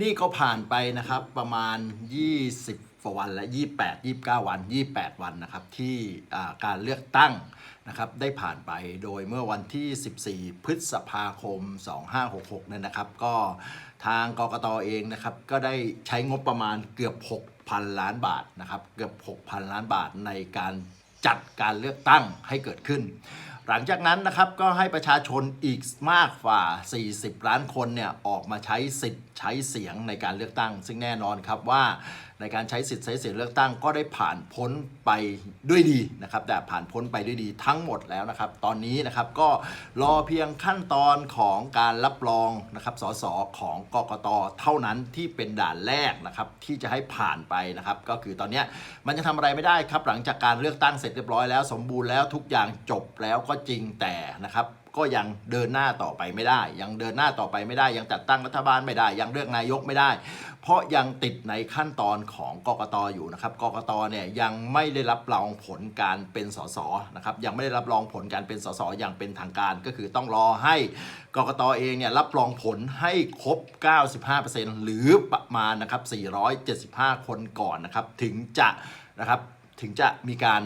นี่ก็ผ่านไปนะครับประมาณ 20กว่าวันและ 28 29 วัน 28 วันนะครับที่การเลือกตั้งนะครับได้ผ่านไปโดยเมื่อวันที่ 14 พฤษภาคม 2566เนี่ยนะครับ ก็ทางกกตเองนะครับก็ได้ใช้งบประมาณเกือบ 6,000 ล้านบาทนะครับเกือบ 6,000 ล้านบาทในการจัดการเลือกตั้งให้เกิดขึ้น หลังจากนั้นนะครับก็ให้ประชาชนอีกมากกว่า 40 ล้านคนเนี่ยออกมาใช้สิทธิ์ใช้เสียงในการเลือกตั้ง ซึ่งแน่นอนครับว่า ในการใช้สิทธิ์ใช้เสียงเลือกตั้งก็ได้ผ่านพ้นไปด้วยดีนะครับแต่ผ่านพ้นไปด้วยดีทั้งหมดแล้วนะครับตอนนี้นะครับก็รอเพียงขั้นตอนของการรับรองนะครับสสของกกตเท่านั้นที่เป็นด่านแรกนะครับที่จะให้ผ่านไปนะครับก็คือตอนนี้มันจะทำอะไรไม่ได้ครับหลังจากการเลือกตั้งเสร็จเรียบร้อยแล้ว สมบูรณ์แล้วทุกอย่างจบแล้วก็จริงแต่นะครับ ก็ยังเดินหน้าต่อไปไม่ได้ ยังเดินหน้าต่อไปไม่ได้ ยังจัดตั้งรัฐบาลไม่ได้ ยังเลือกนายกไม่ได้ เพราะยังติดในขั้นตอนของกกตอยู่นะครับกกตเนี่ยยังไม่ได้รับรองผลการเป็นสสนะครับยังไม่ได้รับรองผลการเป็นสสอย่างเป็นทางการ ก็คือต้องรอให้กกตเองเนี่ยรับรองผลให้ครบ 95%หรือประมาณนะครับ475 คนก่อนนะครับถึงจะนะครับถึงจะมีการ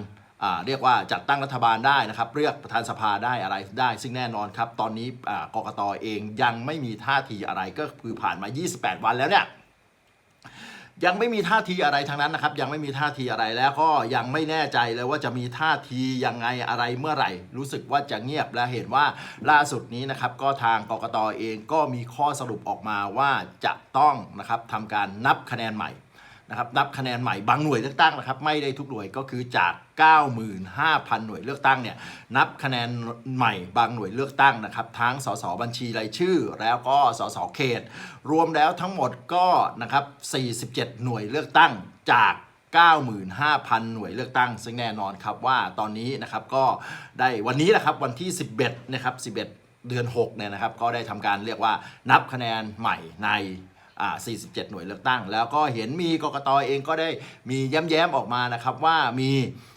เรียกว่าจัดตั้งรัฐบาลได้นะครับ เลือกประธานสภาได้อะไรได้ ซึ่งแน่นอนครับ ตอนนี้กกตเองยังไม่มีท่าทีอะไรก็คือผ่านมา 28 วันแล้วเนี่ยยังไม่มีท่าทีอะไรทางนั้นนะครับ ยังไม่มีท่าทีอะไรแล้วก็ยังไม่แน่ใจเลยว่าจะมีท่าทียังไงอะไรเมื่อไหร่ รู้สึกว่าจะเงียบและเห็นว่าล่าสุดนี้นะครับ ก็ทางกกตเองก็มีข้อสรุปออกมาว่าจะต้องนะครับทำการนับคะแนนใหม่ นะครับนับคะแนนใหม่บางหน่วยเลือกตั้งนะครับไม่ได้ทุกหน่วยก็คือจาก 95,000 หน่วยเลือกตั้งเนี่ยนับคะแนนใหม่บางหน่วยเลือกตั้งนะครับทั้งสสบัญชีรายชื่อ แล้วก็สสเขต รวมแล้วทั้งหมดก็นะครับ47 หน่วยเลือกตั้งจาก95,000 หน่วยเลือกตั้ง ซึ่งแน่นอนครับว่าตอนนี้นะครับก็ได้วันนี้นะครับวันที่ 11 นะครับ 11 เดือน6เนี่ยนะครับก็ได้ทำการเรียกว่านับคะแนนใหม่ใน 47 หน่วยเลือกตั้ง แล้วก็เห็นมีกกตเองก็ได้มีแย้มๆออกมานะครับว่ามี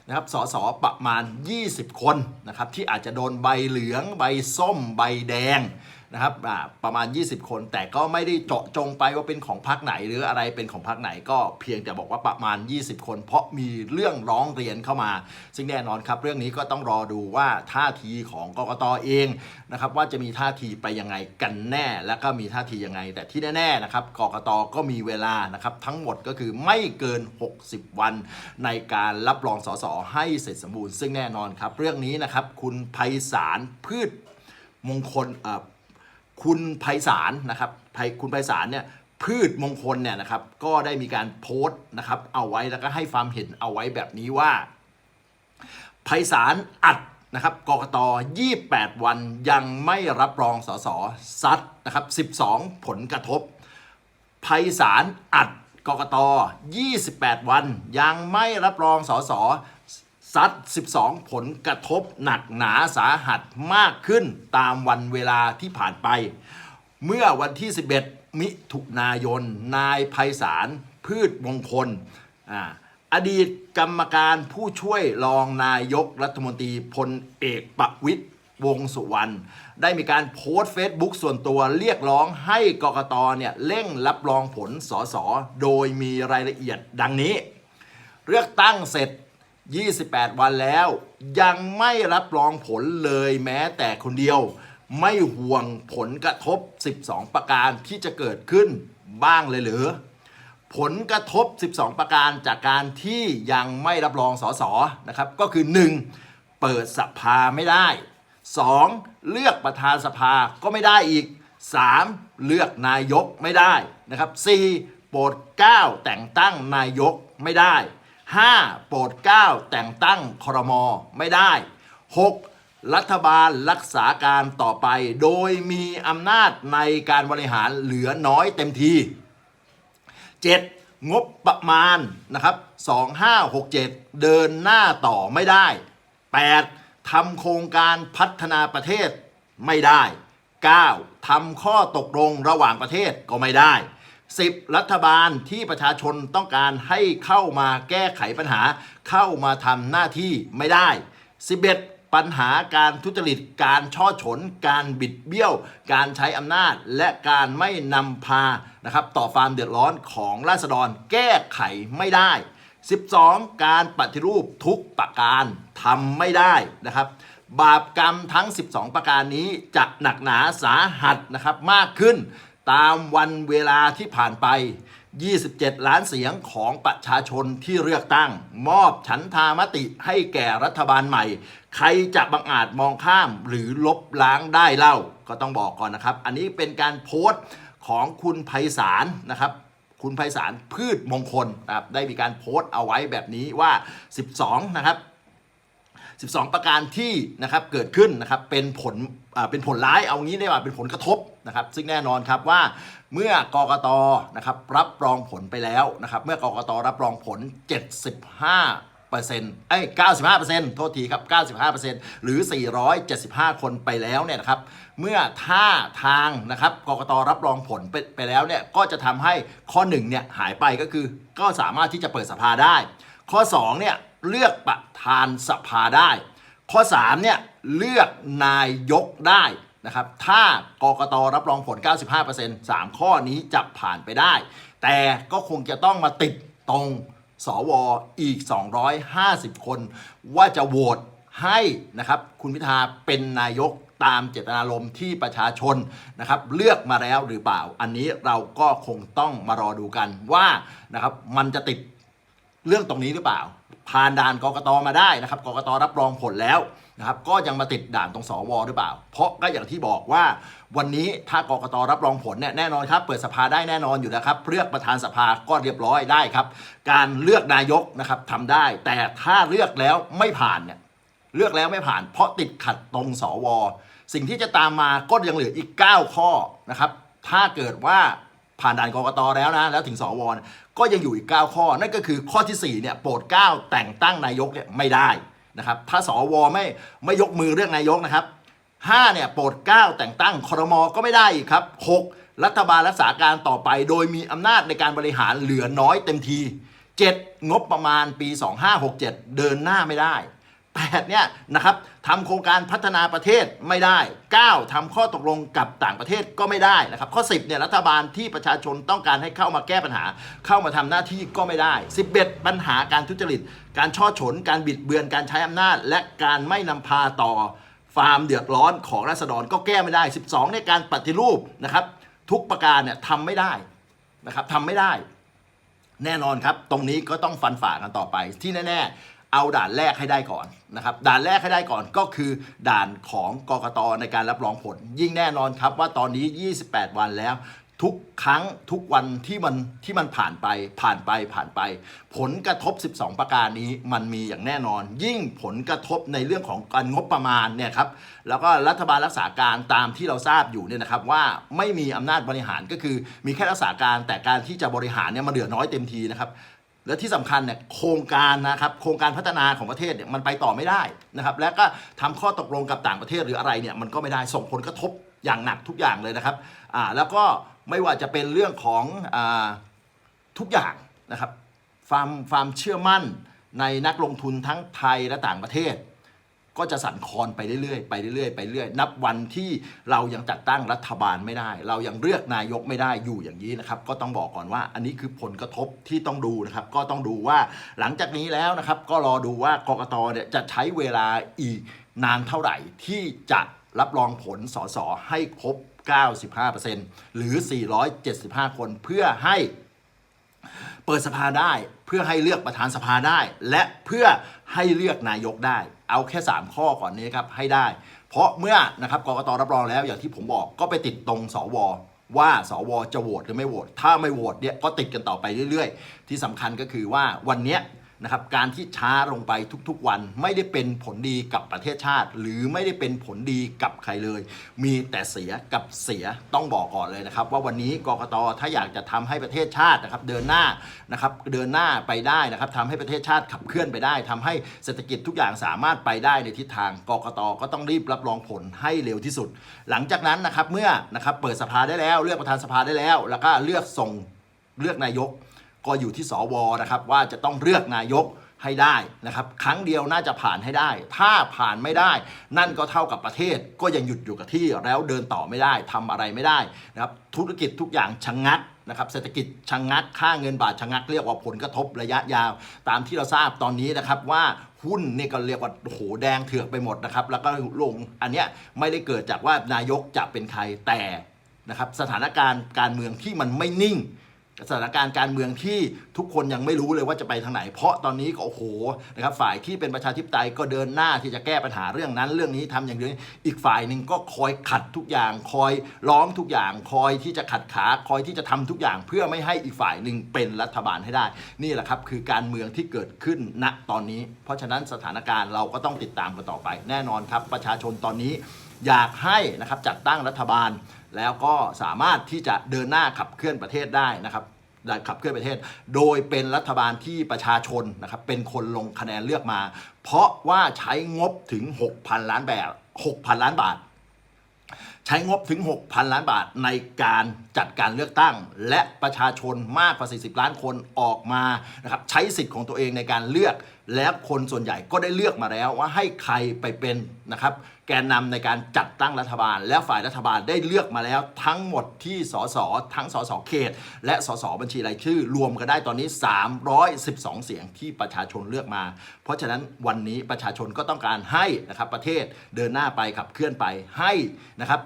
นะครับสสประมาณ 20 คนนะครับที่อาจจะโดนใบเหลือง ใบส้ม ใบแดง นะครับประมาณ 20 คน แต่ก็ไม่ได้เจาะจงไปว่าเป็นของพรรคไหน หรืออะไรเป็นของพรรคไหนก็เพียงแต่บอกว่าประมาณ 20 คน เพราะมีเรื่องร้องเรียนเข้ามา ซึ่งแน่นอนครับ เรื่องนี้ก็ต้องรอดูว่าท่าทีของกกตเองนะครับว่าจะมีท่าทีไปยังไงกันแน่ แล้วก็มีท่าทียังไง แต่ที่แน่ๆนะครับกกตก็มีเวลานะครับทั้งหมดก็คือไม่เกิน 60 วัน ในการรับรองสสให้เสร็จสมบูรณ์ ซึ่งแน่นอนครับ เรื่องนี้นะครับคุณไพศาลพืชมงคลเอ่อ คุณไพศาลนะครับไพคุณไพศาลเนี่ยพืชมงคลเนี่ยนะครับก็ได้มีการโพสต์นะครับเอาไว้แล้วก็ให้ความเห็นเอาไว้แบบนี้ว่าไพศาลอัดนะครับกกต 28 วันยังไม่รับรองสสซัดนะครับ12 ผลกระทบไพศาลอัดกกต 28 วันยังไม่รับรองสส ซัด 12 ผลกระทบหนักหนาสาหัสมากขึ้นตามวันเวลาที่ผ่านไป เมื่อวันที่ 11 มิถุนายน นายไพศาลพืชมงคลออดีตกรรมการผู้ช่วยรองนายกรัฐมนตรีพลเอกประวิตยวงสุวรรณได้มีการโพสต์เฟซบุ๊กส่วนตัวเรียกร้องให้กกตเนี่ยเร่งรับรองผลสสโดยมีรายละเอียดดังนี้ เลือกตั้งเสร็จ 28 วันแล้ว ยังไม่รับรองผลเลยแม้แต่คนเดียว ไม่ห่วงผลกระทบ 12 ประการที่จะเกิดขึ้นบ้างเลยหรือ ผลกระทบ 12 ประการจากการที่ยังไม่รับรองสสนะครับ ก็คือ 1. เปิดสภาไม่ได้ 2. เลือกประธานสภาก็ไม่ได้อีก 3. เลือกนายกไม่ได้นะครับ 4. โปรดเกล้าแต่งตั้งนายกไม่ได้ 5. โปรดเกล้าแต่งตั้งครมไม่ได้ 6. รัฐบาลรักษาการต่อไป โดยมีอำนาจในการบริหารเหลือน้อยเต็มที 7. งบประมาณนะครับ2567 เดินหน้าต่อไม่ได้ 8. ทำโครงการพัฒนาประเทศไม่ได้ 9. ทำข้อตกลงระหว่างประเทศก็ไม่ได้ 10. รัฐบาลที่ประชาชนต้องการให้เข้ามาแก้ไขปัญหา เข้ามาทำหน้าที่ไม่ได้ 11. ปัญหาการทุจริต การช่อฉน การบิดเบี้ยว การใช้อำนาจ และการไม่นำพานะครับต่อความเดือดร้อนของราษฎรแก้ไขไม่ได้ 12 การปฏิรูปทุกประการทำไม่ได้นะครับบาปกรรมทั้ง 12 ประการนี้จะหนักหนาสาหัสนะครับมากขึ้น ตามวันเวลาที่ผ่านไป 27 ล้านเสียงของประชาชนที่เลือกตั้ง มอบฉันทามติให้แก่รัฐบาลใหม่ ใครจะบังอาจมองข้ามหรือลบล้างได้เล่า ก็ต้องบอกก่อนนะครับ อันนี้เป็นการโพสต์ของคุณไพศาลนะครับคุณไพศาลพืชมงคลนะครับได้มีการโพสต์เอาไว้แบบนี้ว่า 12 นะครับ 12 ประการที่นะครับเกิดขึ้นนะครับเป็นผลอ่าเป็นผลร้ายเอางี้ได้ว่าเป็นผลกระทบนะครับซึ่งแน่นอนครับว่าเมื่อกกตนะครับรับรองผลไปแล้วนะครับเมื่อกกตรับรองผล 75เปอร์เซ็นต์เอ้ย95เปอร์เซ็นต์โทษทีครับ95เปอร์เซ็นต์หรือ 475 คนไปแล้วเนี่ยนะครับ เมื่อท่าทางนะครับกกตรับรองผลไปไปแล้วเนี่ย ก็จะทำให้ข้อ1เนี่ยหายไปก็คือ ก็สามารถที่จะเปิดสภาได้ ข้อ2เนี่ย เลือกประธานสภาได้ ข้อ3เนี่ยเลือกนายกได้นะครับถ้ากกตรับรองผล 95% 3 ข้อนี้จะผ่านไปได้ แต่ก็คงจะต้องมาติดตรงสวอีก 250 คน ว่าจะโหวตให้นะครับคุณพิธาเป็นนายกตามเจตนารมณ์ที่ประชาชนนะครับเลือกมาแล้วหรือเปล่า อันนี้เราก็คงต้องมารอดูกันว่านะครับมันจะติดเรื่องตรงนี้หรือเปล่า ผ่านด่านกกตมาได้นะครับกกตรับรองผลแล้วนะครับก็ยังมาติดด่านตรงสวหรือเปล่า เพราะก็อย่างที่บอกว่าวันนี้ถ้ากกตรับรองผลเนี่ยแน่นอนครับ เปิดสภาได้แน่นอนอยู่แล้วครับเลือกประธานสภาก็เรียบร้อยได้ครับ การเลือกนายกนะครับทำได้ แต่ถ้าเลือกแล้วไม่ผ่านเนี่ยเลือกแล้วไม่ผ่าน เพราะติดขัดตรงสว สิ่งที่จะตามมาก็ยังเหลืออีก 9 ข้อนะครับถ้าเกิดว่า ผ่านด่านกรกตแล้วนะ แล้วถึงสวก็ยังอยู่อีก 9 ข้อ นั่นก็คือข้อที่4เนี่ยโปรดเกล้าแต่งตั้งนายกเนี่ยไม่ได้นะครับถ้าสวไม่ไม่ยกมือเรื่องนายกนะครับ5เนี่ยโปรดเกล้าแต่งตั้งครมก็ไม่ได้ครับ 6 รัฐบาลรักษาการต่อไป โดยมีอำนาจในการบริหารเหลือน้อยเต็มที 7 งบประมาณปี 2567 เดินหน้าไม่ได้ 8เนี่ยนะครับทำโครงการพัฒนาประเทศไม่ได้ 9ทำข้อตกลงกับต่างประเทศก็ไม่ได้นะครับ ข้อ 10เนี่ยรัฐบาลที่ประชาชนต้องการให้เข้ามาแก้ปัญหา เข้ามาทำหน้าที่ก็ไม่ได้ 11 ปัญหาการทุจริต การช่อฉน การบิดเบือนการใช้อำนาจ และการไม่นำพาต่อฟาร์มเดือดร้อนของราษฎรก็แก้ไม่ได้ 12 ในการปฏิรูปนะครับทุกประการเนี่ยทำไม่ได้นะครับทำไม่ได้ แน่นอนครับ ตรงนี้ก็ต้องฟันฝ่ากันต่อไปที่แน่ ๆ เอาด่านแรกให้ได้ก่อนนะครับด่านแรกให้ได้ก่อนก็คือด่านของกกตในการรับรองผล ยิ่งแน่นอนครับว่าตอนนี้ 28 วันแล้วทุกครั้งทุกวันที่มันที่มันผ่านไปผ่านไปผ่านไป ผลกระทบ 12 ประการนี้มันมีอย่างแน่นอน ยิ่งผลกระทบในเรื่องของการงบประมาณเนี่ยครับแล้วก็รัฐบาลรักษาการตามที่เราทราบอยู่เนี่ยนะครับว่าไม่มีอำนาจบริหารก็คือมีแค่รักษาการแต่การที่จะบริหารเนี่ยมันเหลือน้อยเต็มทีนะครับ และที่สำคัญเนี่ยโครงการนะครับโครงการพัฒนาของประเทศเนี่ยมันไปต่อไม่ได้นะครับและก็ทำข้อตกลงกับต่างประเทศหรืออะไรเนี่ยมันก็ไม่ได้ส่งผลกระทบอย่างหนักทุกอย่างเลยนะครับอ่าแล้วก็ไม่ว่าจะเป็นเรื่องของอ่าทุกอย่างนะครับความความเชื่อมั่นในนักลงทุนทั้งไทยและต่างประเทศ ก็จะสั่นคลอนไปเรื่อยๆไปเรื่อยๆไปเรื่อยนับวันที่เรายังจัดตั้งรัฐบาลไม่ได้ เรายังเลือกนายกไม่ได้อยู่อย่างนี้นะครับ ก็ต้องบอกก่อนว่าอันนี้คือผลกระทบที่ต้องดูนะครับ ก็ต้องดูว่าหลังจากนี้แล้วนะครับ ก็รอดูว่ากกตเนี่ยจะใช้เวลาอีกนานเท่าไหร่ที่จะรับรองผลสสให้ครบ 95%หรือ 475 คนเพื่อให้เปิดสภาได้ เพื่อให้เลือกประธานสภาได้ และเพื่อให้เลือกนายกได้ เอาแค่ 3 ข้อก่อนนี้ครับให้ได้ เพราะเมื่อนะครับกรกตรับรองแล้วอย่างที่ผมบอกก็ไปติดตรงสวว่าสวจะโหวตหรือไม่โหวตถ้าไม่โหวตเนี่ยก็ติดกันต่อไปเรื่อย ๆ ที่สำคัญก็คือว่าวันเนี้ย นะครับการที่ช้าลงไปทุกๆวันไม่ได้เป็นผลดีกับประเทศชาติ หรือไม่ได้เป็นผลดีกับใครเลย มีแต่เสียกับเสียต้องบอกก่อนเลยนะครับ ว่าวันนี้กกตถ้าอยากจะทำให้ประเทศชาตินะครับเดินหน้านะครับเดินหน้าไปได้นะครับทำให้ประเทศชาติขับเคลื่อนไปได้ทำให้เศรษฐกิจทุกอย่างสามารถไปได้ในทิศทางกกตก็ต้องรีบรับรองผลให้เร็วที่สุด หลังจากนั้นนะครับเมื่อนะครับเปิดสภาได้แล้ว เลือกประธานสภาได้แล้ว แล้วก็เลือกส่งเลือกนายก ก็อยู่ที่สวนะครับว่าจะต้องเลือกนายกให้ได้นะครับครั้งเดียวน่าจะผ่านให้ได้ ถ้าผ่านไม่ได้ นั่นก็เท่ากับประเทศก็ยังหยุดอยู่กับที่แล้วเดินต่อไม่ได้ทำอะไรไม่ได้นะครับธุรกิจทุกอย่างชะงงักนะครับเศรษฐกิจชะงงักค่าเงินบาทชะงงักเรียกว่าผลกระทบระยะยาว ตามที่เราทราบตอนนี้นะครับว่าหุ้นเนี่ยก็เรียกว่าโอ้โหแดงเถือกไปหมดนะครับแล้วก็ลงอันเนี้ยไม่ได้เกิดจากว่านายกจะเป็นใครแต่นะครับสถานการณ์การเมืองที่มันไม่นิ่ง สถานการณ์การเมืองที่ทุกคนยังไม่รู้เลยว่าจะไปทางไหน เพราะตอนนี้ก็โอ้โหนะครับฝ่ายที่เป็นประชาธิปไตยก็เดินหน้าที่จะแก้ปัญหาเรื่องนั้น เรื่องนี้ทำอย่างนี้อีกฝ่ายหนึ่งก็คอยขัดทุกอย่าง คอยร้องทุกอย่าง คอยที่จะขัดขาคอยที่จะทำทุกอย่างเพื่อไม่ให้อีกฝ่ายหนึ่งเป็นรัฐบาลให้ได้ นี่แหละครับคือการเมืองที่เกิดขึ้นณตอนนี้ เพราะฉะนั้นสถานการณ์เราก็ต้องติดตามกันต่อไป แน่นอนครับประชาชนตอนนี้อยากให้นะครับจัดตั้งรัฐบาล แล้วก็สามารถที่จะเดินหน้าขับเคลื่อนประเทศได้นะครับขับเคลื่อนประเทศ โดยเป็นรัฐบาลที่ประชาชนนะครับเป็นคนลงคะแนนเลือกมา เพราะว่าใช้งบถึง 6,000 ล้านแบบ 6,000 ล้านบาท ใช้งบถึง 6,000 ล้านบาทในการจัดการเลือกตั้ง และประชาชนมากกว่า 40 ล้านคนออกมานะครับใช้สิทธิ์ของตัวเองในการเลือก และคนส่วนใหญ่ก็ได้เลือกมาแล้วว่าให้ใครไปเป็นนะครับแกนนำในการจัดตั้งรัฐบาล แล้วฝ่ายรัฐบาลได้เลือกมาแล้วทั้งหมดที่สสทั้งสสเขต และสสบัญชีรายชื่อ รวมกันได้ตอนนี้ 312 เสียงที่ประชาชนเลือกมา เพราะฉะนั้นวันนี้ประชาชนก็ต้องการให้นะครับประเทศเดินหน้าไปขับเคลื่อนไปให้นะครับ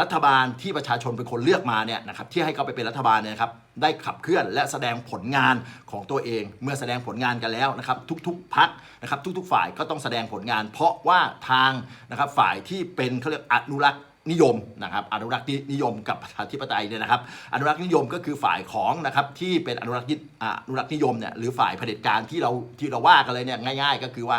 รัฐบาลที่ประชาชนเป็นคนเลือกมาเนี่ยนะครับที่ให้เขาไปเป็นรัฐบาลเนี่ยครับได้ขับเคลื่อนและแสดงผลงานของตัวเอง เมื่อแสดงผลงานกันแล้วนะครับทุกๆพักนะครับทุกๆฝ่ายก็ต้องแสดงผลงาน เพราะว่าทางนะครับฝ่ายที่เป็นเขาเรียกอนุรักษ์นิยมนะครับอนุรักษ์นิยมกับประชาธิปไตยเนี่ยนะครับอนุรักษ์นิยมก็คือฝ่ายของนะครับที่เป็นอนุรักษ์อนุรักษ์นิยมเนี่ยหรือฝ่ายเผด็จการที่เราที่เราว่ากันเลยเนี่ยง่าย ๆ ก็คือว่า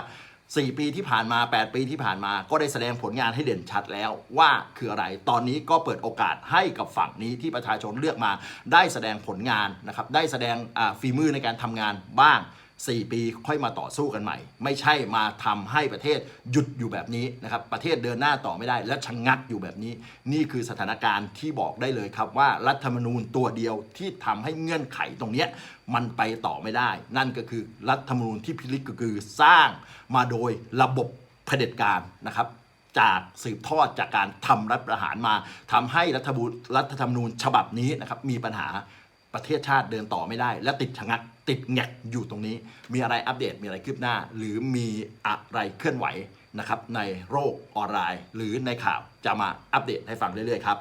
4 ปีที่ผ่านมา 8 ปีที่ผ่านมา ก็ได้แสดงผลงานให้เด่นชัดแล้วว่าคืออะไร ตอนนี้ก็เปิดโอกาสให้กับฝั่งนี้ที่ประชาชนเลือกมา ได้แสดงผลงานนะครับ ได้แสดงฝีมือในการทำงานบ้าง 4 ปีค่อยมาต่อสู้กันใหม่ ไม่ใช่มาทำให้ประเทศหยุดอยู่แบบนี้นะครับ ประเทศเดินหน้าต่อไม่ได้ และชะงงักอยู่แบบนี้ นี่คือสถานการณ์ที่บอกได้เลยครับว่ารัฐธรรมนูญตัวเดียวที่ทำให้เงื่อนไขตรงนี้มันไปต่อไม่ได้ นั่นก็คือรัฐธรรมนูญที่พิลึกก็คือสร้างมาโดยระบบเผด็จการนะครับจากสืบทอดจากการทำรัฐประหารมาทำให้รัฐบูรัฐธรรมนูญฉบับนี้นะครับมีปัญหา ประเทศชาติเดินต่อไม่ได้ และติดชะงักติดแงกอยู่ตรงนี้ มีอะไรอัปเดตมีอะไรคืบหน้า หรือมีอะไรเคลื่อนไหวนะครับในโรคออนไลน์ หรือในข่าวจะมาอัปเดตให้ฟังเรื่อยๆครับ